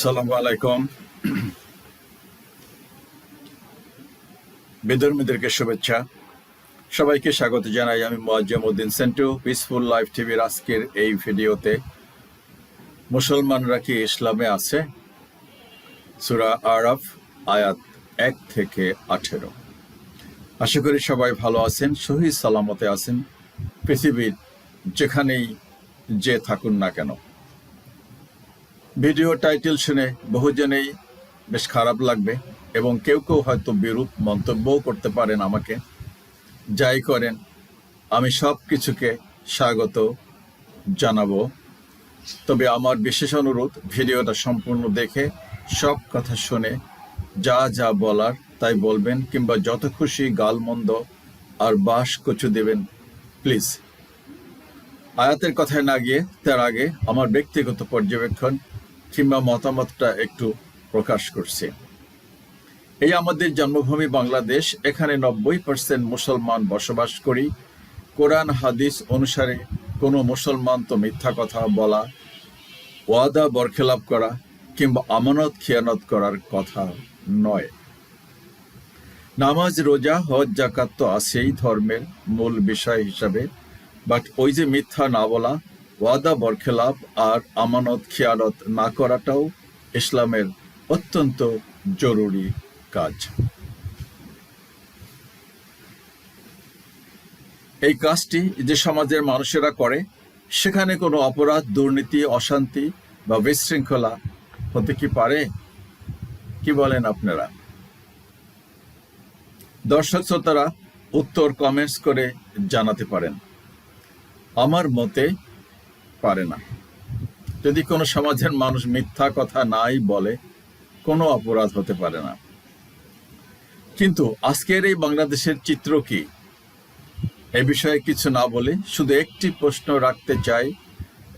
সালামু আলাইকুম। বিধর্মীদেরকে শুভেচ্ছা। সবাইকে স্বাগত জানাই আমি মোয়াজ্জম উদ্দিন সেন্টু পিসফুল লাইফ টিভির আজকের এই ভিডিওতে। মুসলমানরা কি ইসলামে আছে? সুরা আরফ, আয়াত এক থেকে আঠেরো। আশা করি সবাই ভালো আছেন, সহি সালামতে আছেন। পৃথিবীর যেখানেই যে থাকুন না কেন। ভিডিও টাইটেল শুনে বহুজনেই বেশ খারাপ লাগবে এবং কেউ কেউ হয়তো বিরূপ মন্তব্যও করতে পারেন আমাকে। যাই করেন, আমি সব কিছুকে স্বাগত জানাব। তবে আমার বিশেষ অনুরোধ, ভিডিওটা সম্পূর্ণ দেখে সব কথা শুনে যা যা বলার তাই বলবেন কিংবা যত খুশি গালমন্দ আর বাস কচু দেবেন, প্লিজ। আয়াতের কথায় না গিয়ে, তার আগে আমার ব্যক্তিগত পর্যবেক্ষণ কিংবা মতামতটা একটু প্রকাশ করছে। এই আমাদের জন্মভূমি বাংলাদেশ, এখানে নব্বই পার্সেন্ট মুসলমান বসবাস করি। কোরআন, হাদিস অনুসারে কোনো মুসলমান তো মিথ্যা কথা বলা, ওয়াদা বরখেলাপ করা কিংবা আমানত, খিয়ানত করার কথা নয়। নামাজ, রোজা, হজ জাকাত তো আছেই ধর্মের মূল বিষয় হিসাবে। বাট ওই যে মিথ্যা না বলা ওয়াদা, বরখেলাপ আর আমানত খিয়ালত না করাটাও ইসলামের অত্যন্ত জরুরি কাজ। এই কাজটি যে সমাজের মানুষেরা করে, সেখানে কোনো অপরাধ, দুর্নীতি, অশান্তি বা বিশৃঙ্খলা হতে কি পারে? কি বলেন আপনারা? দর্শক শ্রোতারা উত্তর কমেন্টস করে জানাতে পারেন। আমার মতে পারে না। যদি কোনো সমাজের মানুষ মিথ্যা কথা নাই বলে, কোনো অপরাধ হতে পারে না। কিন্তু আজকের এই বাংলাদেশের চিত্র কি? এ বিষয়ে কিছু না বলে শুধু একটি প্রশ্ন রাখতে চাই।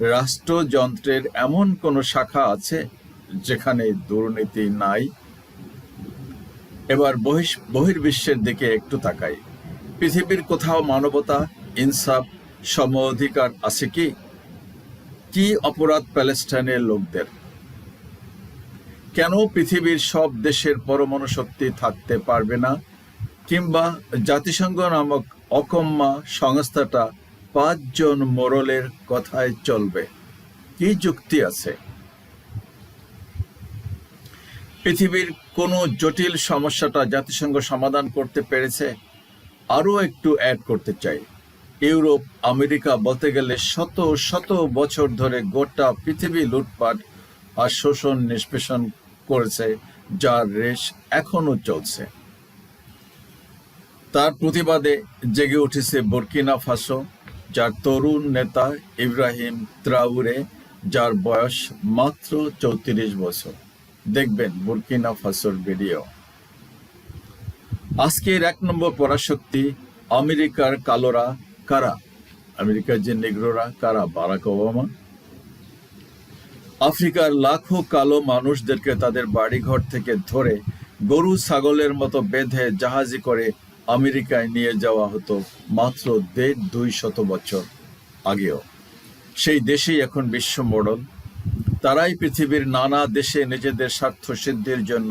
রাষ্ট্রযন্ত্রের এমন কোনো শাখা আছে যেখানে দুর্নীতি নাই? এবার বহিষ, বহির্বিশ্বের দিকে একটু তাকাই। পৃথিবীর কোথাও মানবতা, ইনসাফ, সম অধিকার আছে কি? কি অপরাধ প্যালেস্টাইনের লোকদের? কেন পৃথিবীর সব দেশের পরমাণু শক্তি থাকতে পারবে না? কিংবা জাতিসংঘ নামক অকম্মা সংস্থাটা পাঁচজন মোরলের কথায় চলবে? কি যুক্তি আছে? পৃথিবীর কোনো জটিল সমস্যাটা জাতিসংঘ সমাধান করতে পেরেছে? আরও একটু অ্যাড করতে চাই। ইউরোপ, আমেরিকা বলতে গেলে শত শত বছর ধরে গোটা পৃথিবী লুটপাট আর শোষণ, নিষ্পেষণ করেছে, যার রেশ এখনও চলছে। তার প্রতিবাদে জেগে উঠেছে বর্কিনা ফাসো, যার তরুণ নেতা ইব্রাহিম ত্রাউরে যার বয়স মাত্র চৌত্রিশ বছর। দেখবেন বুরকিনা ফাসোর ভিডিও। আজকের এক নম্বর পরাশক্তি আমেরিকার কালোরা কারা? আমেরিকার যে নেগ্রোরা, কারা? Barack Obama? আফ্রিকার লাখো কালো মানুষদেরকে তাদের বাড়িঘর থেকে ধরে গরু, ছাগলের মতো বেঁধে জাহাজি করে আমেরিকায় নিয়ে যাওয়া হতো মাত্র দেড় দুই শত বছর আগেও। সেই দেশেই এখন বিশ্ব মডল। তারাই পৃথিবীর নানা দেশে নিজেদের স্বার্থ সিদ্ধির জন্য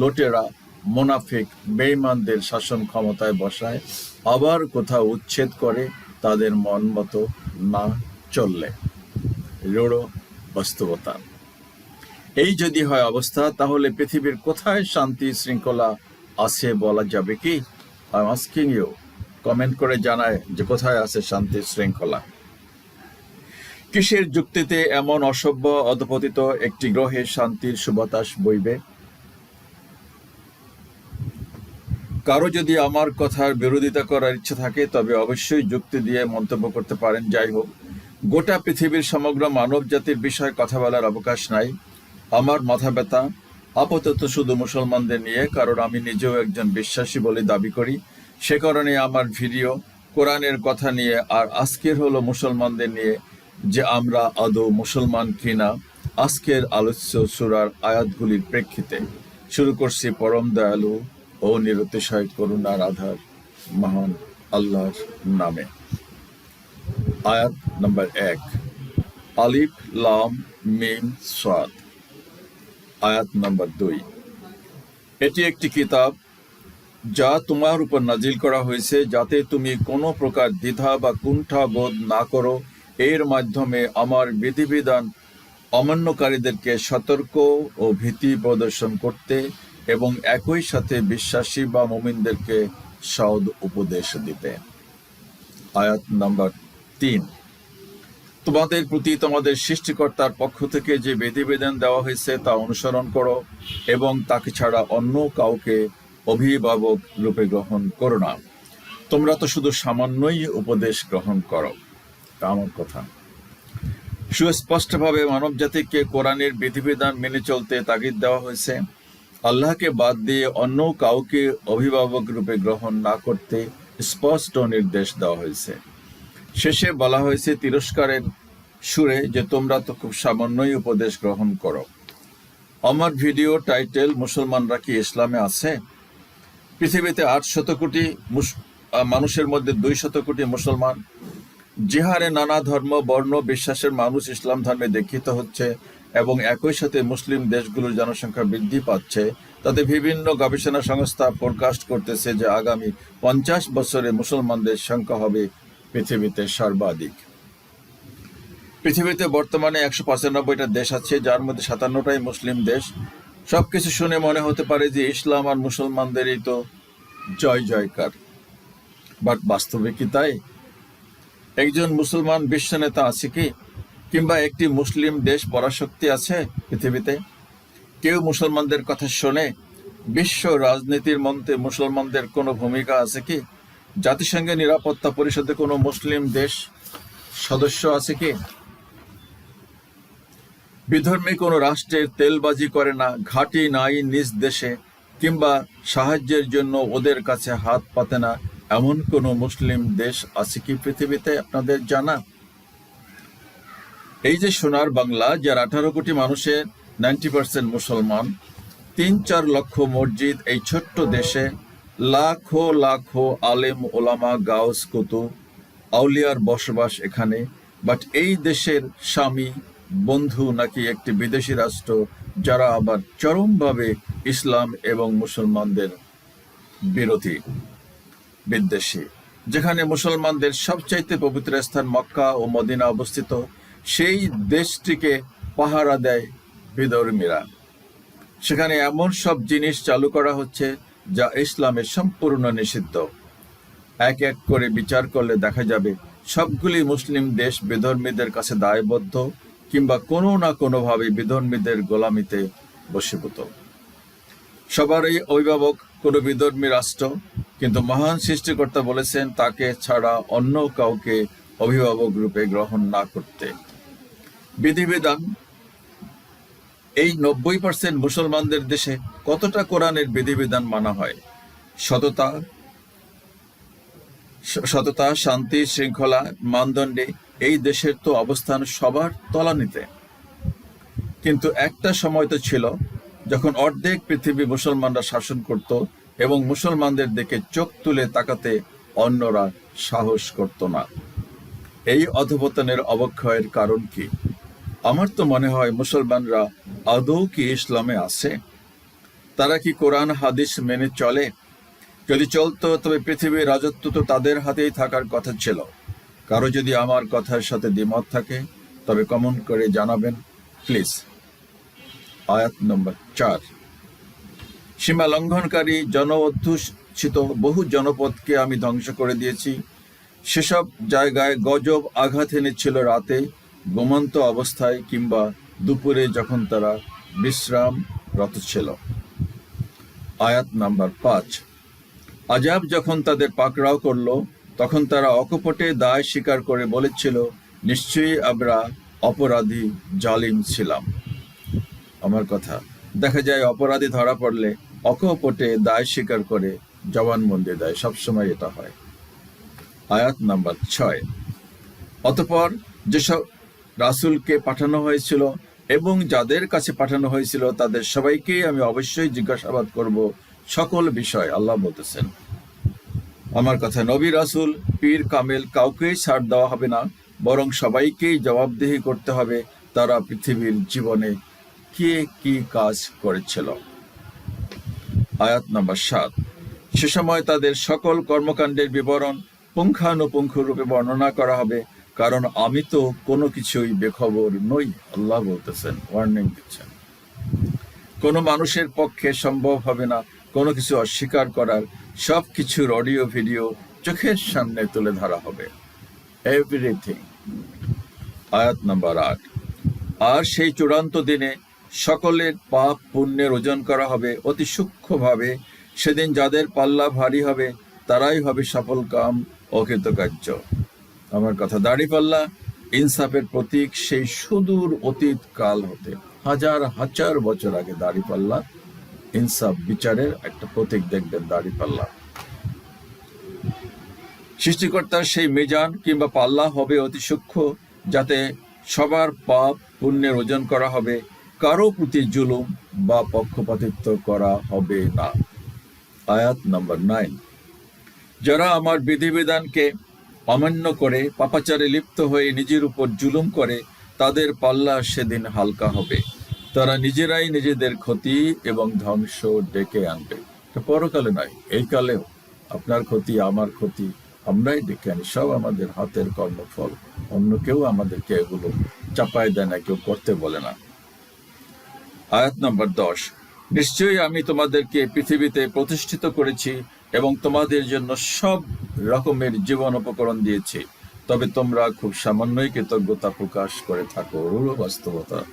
লোটেরা মোনাফিক বেইমানদের শাসন ক্ষমতায় বসায়, আবার কোথাও উচ্ছেদ করে তাদের মন মতো না চললে। রোড়ো বাস্তবতা। এই যদি হয় অবস্থা, তাহলে পৃথিবীর কোথায় শান্তি শৃঙ্খলা আছে বলা যাবে কি? আস্কিং ইউ কমেন্ট করে জানায় যে কোথায় আছে শান্তি শৃঙ্খলা। কিসের যুক্তিতে এমন অসভ্য, অধপতিত একটি গ্রহে শান্তির সুবাতাস বইবে? কারও যদি আমার কথার বিরোধিতা করার ইচ্ছা থাকে, তবে অবশ্যই যুক্তি দিয়ে মন্তব্য করতে পারেন। যাই হোক, গোটা পৃথিবীর সমগ্র মানব জাতির বিষয়ে কথা বলার অবকাশ নাই। আমার মাথা ব্যথা। আপাতত শুধু মুসলমানদের নিয়ে, কারণ আমি নিজেও একজন বিশ্বাসী বলে দাবি করি। সে কারণে আমার ভিডিও, কোরআনের কথা নিয়ে আর আজকের হলো মুসলমানদের নিয়ে যে আমরা আদৌ মুসলমান কিনা, আজকের আলোচ্য সুরার আয়াতগুলির প্রেক্ষিতে। শুরু করছি পরম দয়ালু ও নিরতিশয় করুণার আধার মহান আল্লাহর নামে। আয়াত নম্বর এক। আলিফ, লাম, মিম, সাদ। আয়াত নম্বর দুই। এটি একটি কিতাব যা তোমার উপর নাজিল করা হয়েছে যাতে তুমি কোনো প্রকার দ্বিধা বা কুণ্ঠা বোধ না করো। এর মাধ্যমে আমার বিধিবিধান অমান্যকারীদেরকে সতর্ক ও ভীতি প্রদর্শন করতে এবং একই সাথে বিশ্বাসী বা মুমিনদেরকে সদ উপদেশ দিতে। আয়াত নাম্বার তিন। তোমাদের প্রতি তোমাদের সৃষ্টিকর্তার পক্ষ থেকে যে বিধিবিধান দেওয়া হয়েছে তা অনুসরণ করো এবং তাকে ছাড়া অন্য কাউকে অভিভাবক রূপে গ্রহণ করো না। তোমরা তো শুধু সামান্যই উপদেশ গ্রহণ করো। তা আমার কথা। সুস্পষ্টভাবে মানব জাতিকে কোরআনের বিধিবিধান মেনে চলতে তাগিদ দেওয়া হয়েছে। আল্লাহকে বাদ দিয়ে অন্য কাউকে অভিভাবক রূপে গ্রহণ না করতে স্পষ্ট নির্দেশ দেওয়া হয়েছে। শেষে বলা হয়েছে, তিরস্কারের সুরে যে তোমরা তো খুব সামান্যই উপদেশ গ্রহণ করো। আমার ভিডিও টাইটেল, মুসলমানরা কি ইসলামে আছে? পৃথিবীতে আট শত কোটি মানুষের মধ্যে দুই শত কোটি মুসলমান। যে হারে নানা ধর্ম, বর্ণ, বিশ্বাসের মানুষ ইসলাম ধর্মে দীক্ষিত হচ্ছে। এবং একই সাথে মুসলিম দেশগুলোর জনসংখ্যা বৃদ্ধি পাচ্ছে। তাতে বিভিন্ন গবেষণা সংস্থা ফোরকাস্ট করতেছে যে আগামী পঞ্চাশ বছরে মুসলমানদের সংখ্যা হবে পৃথিবীতে সর্বাধিক। পৃথিবীতে বর্তমানে একশো পঁচানব্বইটা দেশ আছে, যার মধ্যে সাতান্নটাই মুসলিম দেশ। সবকিছু শুনে মনে হতে পারে যে ইসলাম আর মুসলমানদেরই তো জয় জয়কার। বাট বাস্তবে কি তাই? একজন মুসলমান বিশ্ব নেতা আছে কি? কিংবা একটি মুসলিম দেশ পরাশক্তি আছে পৃথিবীতে? কেউ মুসলমানদের কথা শোনে, বিশ্ব রাজনীতির মন্ত্রে মুসলমানদের কোনো ভূমিকা আছে কি? জাতিসংঘের নিরাপত্তা পরিষদে কোনো মুসলিম দেশ সদস্য আছে কি? বিধর্মী কোনো রাষ্ট্রের তেলবাজি করে না, ঘাঁটি নাই নিজ দেশে, কিংবা সাহায্যের জন্য ওদের কাছে হাত পাতে না, এমন কোনো মুসলিম দেশ আছে কি পৃথিবীতে? আপনাদের জানা? এই যে সোনার বাংলা, যার আঠারো কোটি মানুষের নাইনটি পার্সেন্ট মুসলমান, তিন চার লক্ষ মসজিদ এই ছোট্ট দেশে, লাখো লাখো আলেম ওলামা গাউস কুতুব আউলিয়ার বসবাস এখানে। বাট এই দেশের স্বামী, বন্ধু নাকি একটি বিদেশি রাষ্ট্র, যারা আবার চরমভাবে ইসলাম এবং মুসলমানদের বিরোধী, বিদ্বেষী। যেখানে মুসলমানদের সবচাইতে পবিত্র স্থান মক্কা ও মদিনা অবস্থিত। সেই দেশটিকে পাহারা দেয় বিধর্মীরা সেখানে এমন সব জিনিস চালু করা হচ্ছে যা ইসলামে সম্পূর্ণ নিষিদ্ধ। এক এক করে বিচার করলে দেখা যাবে সবগুলি মুসলিম দেশ বিধর্মীদের কাছে দায়বদ্ধ কিংবা কোনো না কোনোভাবে বিধর্মীদের গোলামিতে বশীভূত। সবারই অভিভাবক কোনো বিধর্মী রাষ্ট্র, কিন্তু মহান সৃষ্টিকর্তা বলেছেন তাকে ছাড়া অন্য কাউকে অভিভাবক রূপে গ্রহণ না করতে। বিধিবিধান, এই নব্বই পার্সেন্ট মুসলমানদের দেশে কতটা কোরআনের বিধিবিধান মানা হয়? সততা সততা, শান্তি, শৃঙ্খলা, মানদণ্ডে এই দেশের তো অবস্থান সবার তলানিতে। কিন্তু একটা সময় তো ছিল যখন অর্ধেক পৃথিবী মুসলমানরা শাসন করত এবং মুসলমানদের দিকে চোখ তুলে তাকাতে অন্যরা সাহস করত না। এই অধপতনের অবক্ষয়ের কারণ কি? আমার তো মনে হয় মুসলমানরা আদৌ কি ইসলামে আছে? তারা কি কোরআন, হাদিস মেনে চলে? যদি চলতো, তবে পৃথিবীর রাজত্ব তো তাদের হাতেই থাকার কথা ছিল। কারও যদি আমার কথার সাথে দ্বিমত থাকে, তবে কমেন্ট করে জানাবেন, প্লিজ। আয়াত নম্বর চার। সীমা লঙ্ঘনকারী জন অধ্যুষিত বহু জনপদকে আমি ধ্বংস করে দিয়েছি। সেসব জায়গায় গজব আঘাত এনেছিল রাতে, ঘুমন্ত অবস্থায় কিংবা দুপুরে যখন তারা বিশ্রামরত ছিল। আয়াত নাম্বার পাঁচ। আজাব যখন তাদের পাকড়াও করল, তখন তারা অকপটে দায় স্বীকার করে বলেছিল, নিশ্চয়ই আমরা অপরাধী, জালিম ছিলাম। আমার কথা, দেখা যায় অপরাধী ধরা পড়লে অকপটে দায় স্বীকার করে জবানবন্দি দেয়। সবসময় এটা হয়। আয়াত নাম্বার ছয়। অতপর যেসব রাসূলকে পাঠানো হয়েছিল এবং যাদের কাছে পাঠানো হয়েছিল তাদের সবাইকেই আমি অবশ্যই জিজ্ঞাসাবাদ করব সকল বিষয়, আল্লাহ বলতেছেন। আমার কথা, নবী রাসূল, পীর, কামেল কাউকেই ছাড় দেওয়া হবে না, বরং সবাইকেই জবাবদিহি করতে হবে তারা পৃথিবীর জীবনে কে কি কাজ করেছিল। আয়াত নম্বর সাত। সে সময় তাদের সকল কর্মকাণ্ডের বিবরণ পুঙ্খানুপুঙ্খ রূপে বর্ণনা করা হবে, কারণ আমি তো কোনো কিছুই বেখবর নই, আল্লাহ বলতেছেন ওয়ার্নিং দিচ্ছেন। কোনো মানুষের পক্ষে সম্ভব হবে না কোনো কিছু অস্বীকার করার, সব কিছুর অডিও, ভিডিও চোখের সামনে তুলে ধরা হবে। এভরিথিং আয়াত নাম্বার আট। আর সেই চূড়ান্ত দিনে সকলের পাপ পুণ্যের ওজন করা হবে, অতি সূক্ষ্মভাবে। সেদিন যাদের পাল্লা ভারী হবে, তারাই হবে সফল কাম। অকৃতকার্য। আমার কথা দাড়ি পাল্লা, ইনসাফের প্রতীক সেই সুদূর অতীত কাল হতে। হাজার হাজার বছর আগে দাড়ি পাল্লা, ইনসাফ বিচারের একটা প্রতীক দেখবেন দাড়ি পাল্লা। সৃষ্টিকর্তার সেই মেজান কিংবা পাল্লা হবে অতি সূক্ষ্ম, যাতে সবার পাপ পুণ্যের ওজন করা হবে, কারও প্রতি জুলুম বা পক্ষপাতিত্ব করা হবে না। আয়াত নাম্বার নাইন যারা আমার বিধিবিধানকে অমান্য করে পাপাচারে লিপ্ত হয়ে নিজের উপর জুলুম করে, তাদের পাল্লা সেদিন হালকা হবে। তারা নিজেরাই নিজেদের ক্ষতি এবং ধ্বংস ডেকে আনবে। পরকালে নয়, এই কালেও। আপনার ক্ষতি, আমার ক্ষতি, আমরাই ডেকে আনি। সব আমাদের হাতের কর্মফল। অন্য কেউ আমাদেরকে এগুলো চাপায় দেয় না, কেউ করতে বলে না। আয়াত নম্বর দশ। নিশ্চয়ই আমি তোমাদেরকে পৃথিবীতে প্রতিষ্ঠিত করেছি এবং তোমাদের জন্য সব রকমের জীবন উপকরণ দিয়েছি। তবে তোমরা খুব সামান্যই কৃতজ্ঞতা প্রকাশ করে থাকো, রূঢ় বাস্তবতা।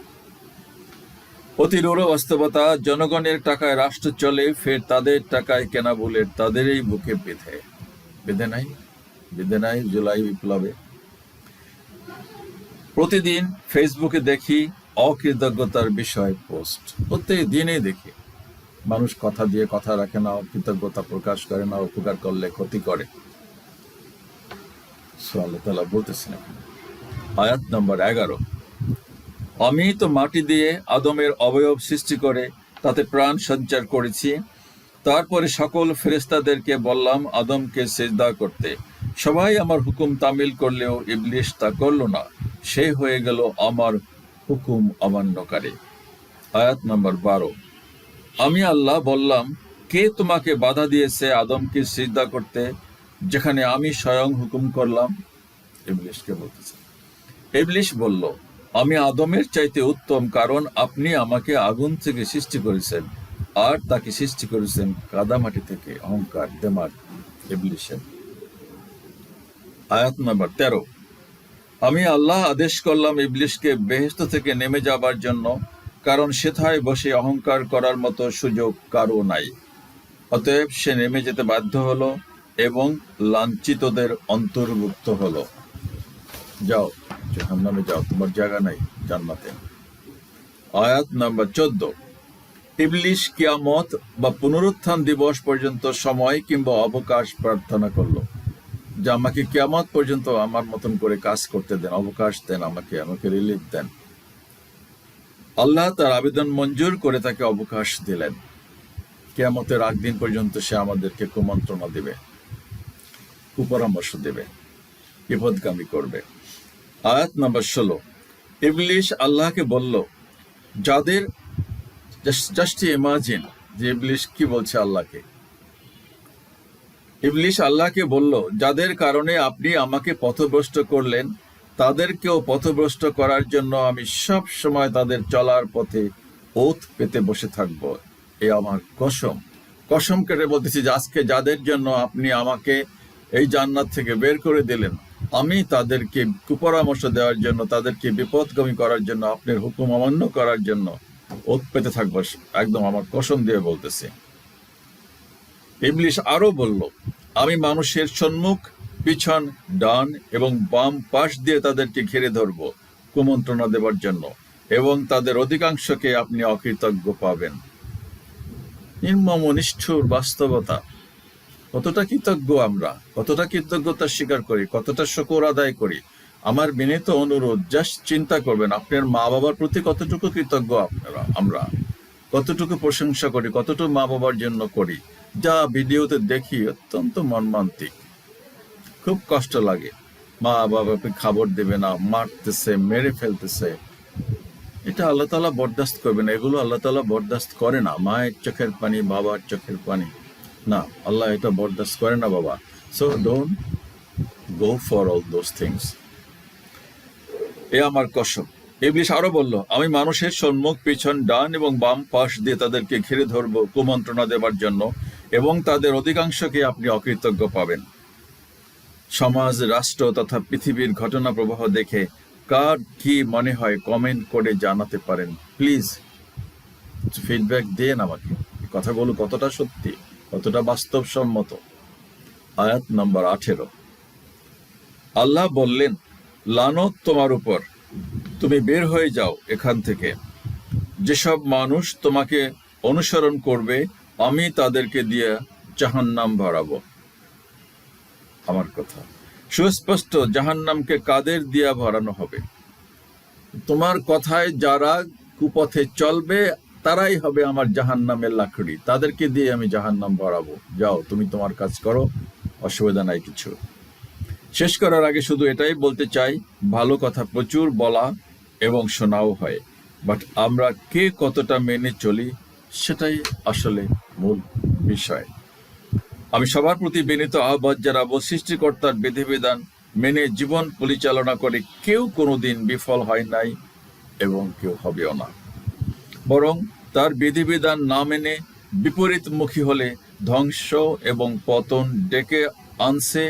অতি রূঢ় বাস্তবতা, জনগণের টাকায় রাষ্ট্র চলে, ফের তাদের টাকায় কেনা বলে তাদেরই বুকে বেঁধে। বেঁধে নাই? বেঁধে নাই জুলাই বিপ্লবে? প্রতিদিন ফেসবুকে দেখি অকৃতজ্ঞতার বিষয় পোস্ট। প্রত্যেক দিনে দেখি। মানুষ কথা দিয়ে কথা রাখে না কৃতজ্ঞতা প্রকাশ করে না উপকার করলে ক্ষতি করে। আল্লাহ বলতেছেন আয়াত নম্বর এগারো। আমি তো মাটি দিয়ে আদমের অবয়ব সৃষ্টি করে, তাতে প্রাণ সঞ্চার করেছি। তারপরে সকল ফেরেস্তাদেরকে বললাম, আদমকে সেজদা করতে। সবাই আমার হুকুম তামিল করলেও ইবলিশ তা করল না। সে হয়ে গেল আমার হুকুম অমান্যকারী। আয়াত নম্বর বারো। আমি আল্লাহ বললাম, কে তোমাকে বাধা দিয়েছে আদমকে সিদ্ধা করতে, যেখানে আমি স্বয়ং হুকুম করলাম? ইবলিশকে বলতেছে। ইবলিশ বলল, আমি আদমের চাইতে উত্তম, কারণ আপনি আমাকে আগুন থেকে সৃষ্টি করেছেন, আর তাকে সৃষ্টি করেছেন কাদামাটি থেকে অহংকার দেমাগ ইবলিশের। আয়াত নম্বর তেরো। আমি আল্লাহ আদেশ করলাম ইবলিশকে বেহেস্ত থেকে নেমে যাবার জন্য কারণ সেথায় বসে অহংকার করার মতো সুযোগ কারও নাই। অতএব সে নেমে যেতে বাধ্য হলো এবং লাঞ্ছিতদের অন্তর্ভুক্ত হলো। যাও, জাহান্নামে যাও, তোমার জায়গা নাই জান্নাতে। আয়াত নাম্বার চোদ্দ। ইবলিশ কিয়ামত বা পুনরুত্থান দিবস পর্যন্ত সময় কিংবা অবকাশ প্রার্থনা করল। যে আমাকে কিয়ামত পর্যন্ত আমার মতন করে কাজ করতে দেন, অবকাশ দেন, আমাকে আমাকে রিলিফ দেন। আল্লাহ তার আবেদন মঞ্জুর করে তাকে অবকাশ দিলেন। কেয়ামতের আগ দিন পর্যন্ত সে আমাদেরকে কুমন্ত্রণা দেবে, কুপরামর্শ দেবে, বিপদগামী করবে। আয়াত নাম্বার ষোলো, ইবলিশ আল্লাহকে বলল, যাদের জাস্ট ইমাজিন যে ইবলিশ কি বলছে আল্লাহকে? ইবলিশ আল্লাহকে বলল, যাদের কারণে আপনি আমাকে পথভ্রষ্ট করলেন তাদেরকেও পথভ্রষ্ট করার জন্য আমি সব সময় তাদের চলার পথে ওত পেতে বসে থাকব। এ আমার কসম। কসম কেটে বলতেছি যে আজকে যাদের জন্য আপনি আমাকে এই জান্নাত থেকে বের করে দিলেন, আমি তাদেরকে কুপরামর্শ দেওয়ার জন্য, তাদেরকে বিপদগামী করার জন্য, আপনার হুকুম অমান্য করার জন্য ওত পেতে থাকব, একদম আমার কসম দিয়ে বলতেছি। ইবলিশ আরও বলল, আমি মানুষের সম্মুখ পিছন, ডান এবং বাম পাশ দিয়ে তাদেরকে ঘিরে ধরব, কুমন্ত্রণা দেবার জন্য, এবং তাদের অধিকাংশকে আপনি অকৃতজ্ঞ পাবেন। নির্মম নিষ্ঠুর বাস্তবতা। কতটা কৃতজ্ঞ আমরা? কতটা কৃতজ্ঞতা স্বীকার করি? কতটা শকর আদায় করি? আমার বিনীত অনুরোধ, জাস্ট চিন্তা করবেন, আপনার মা বাবার প্রতি কতটুকু কৃতজ্ঞ আপনারা, আমরা? কতটুকু প্রশংসা করি? কতটুকু মা বাবার জন্য করি? যা ভিডিওতে দেখি অত্যন্ত মর্মান্তিক। খুব কষ্ট লাগে। মা বাবাকে খাবার দেবে না, মারতেছে, মেরে ফেলতেছে। এটা আল্লাহ তালা বরদাস্ত করবে না, এগুলো আল্লাহ তালা বরদাস্ত করে না। মায়ের চোখের পানি, বাবার চোখের পানি। না, আল্লাহ এটা বরদাস্ত করে না বাবা। So don't go for all those things এ আমার কসম। ইবলিশ আরও বলল, আমি মানুষের সম্মুখ, পিছন, ডান এবং বাম পাশ দিয়ে তাদেরকে ঘিরে ধরবো, কুমন্ত্রণা দেবার জন্য এবং তাদের অধিকাংশকে আপনি অকৃতজ্ঞ পাবেন। সমাজ, রাষ্ট্র তথা পৃথিবীর ঘটনা প্রবাহ দেখে কার কি মনে হয় কমেন্ট করে জানাতে পারেন। প্লিজ ফিডব্যাক দেন আমাকে। কথাগুলো কতটা সত্যি, কতটা বাস্তবসম্মত? আয়াত নম্বর আঠেরো। আল্লাহ বললেন, লানত তোমার উপর, তুমি বের হয়ে যাও এখান থেকে। যেসব মানুষ তোমাকে অনুসরণ করবে, আমি তাদেরকে দিয়ে জাহান্নাম ভরাবো আমার কথা। সুস্পষ্ট, জাহান্নামকে কাদের দিয়া ভরানো হবে? তোমার কথায় যারা কুপথে চলবে, তারাই হবে আমার জাহান্নামের লাকড়ি। তাদেরকে দিয়ে আমি জাহান্নাম ভরাবো। যাও, তুমি তোমার কাজ করো, অসুবিধা নাই কিছু। শেষ করার আগে শুধু এটাই বলতে চাই, ভালো কথা প্রচুর বলা এবং শোনাও হয়, বাট আমরা কে কতটা মেনে চলি, সেটাই আসলে মূল বিষয়। আমি সবার প্রতি বিনীত আহ্বান জানাব, সৃষ্টিকর্তার বিধিবিধান মেনে জীবন পরিচালনা করে কেউ কোনোদিন বিফল হয় নাই এবং কেউ হবেও না। বরং তার বিধিবিধান না মেনে বিপরীতমুখী হলে ধ্বংস এবং পতন ডেকে আনছে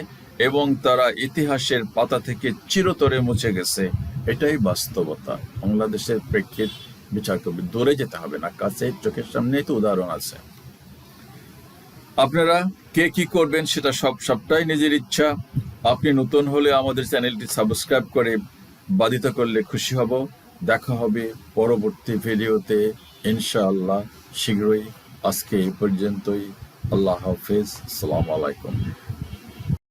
এবং তারা ইতিহাসের পাতা থেকে চিরতরে মুছে গেছে। এটাই বাস্তবতা। বাংলাদেশের প্রেক্ষিত বিচার দূরে যেতে হবে না কাছে চোখের সামনেই তো উদাহরণ আছে। আপনারা কে কি করবেন সেটা সব সবটাই নিজের ইচ্ছা। আপনি নতুন হলে আমাদের চ্যানেলটি সাবস্ক্রাইব করে বাধিত করলে খুশি হব। দেখা হবে পরবর্তী ভিডিওতে। ইনশাআল্লাহ, শীঘ্রই। আজকে এই পর্যন্তই। আল্লাহ হাফেজ। সালাম আলাইকুম।